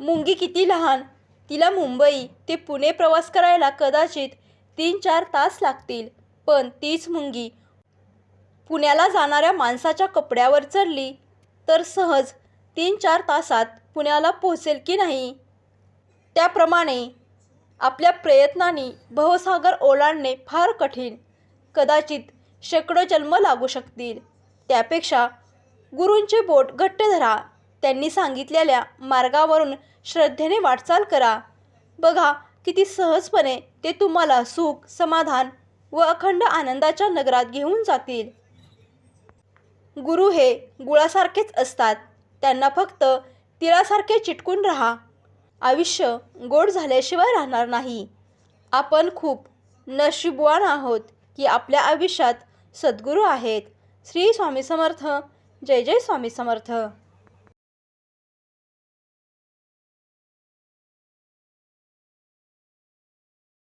मुंगी किती लहान? तिला मुंबई ते पुणे प्रवास करायला कदाचित तीन चार तास लागतील पण तीच मुंगी. पुण्याला जाणाऱ्या माणसाच्या कपड्यावर चढली तर सहज तीन चार तासात पुण्याला पोहोचेल की नाही? त्याप्रमाणे आपल्या प्रयत्नांनी भवसागर ओलांडणे फार कठीण. कदाचित शेकडो जन्म लागू शकतील. त्यापेक्षा गुरूंचे बोट घट्ट धरा. त्यांनी सांगितलेल्या मार्गावरून श्रद्धेने वाटचाल करा. बघा किती सहजपणे ते तुम्हाला सुख समाधान व अखंड आनंदाच्या नगरात घेऊन जातील. गुरु हे गुळासारखेच असतात. त्यांना फक्त तिळासारखे चिटकून राहा. आयुष्य गोड झाल्याशिवाय राहणार नाही. आपण खूप नशीबवान आहोत की आपल्या आयुष्यात सद्गुरू आहेत. श्री स्वामी समर्थ. जय जय स्वामी समर्थ.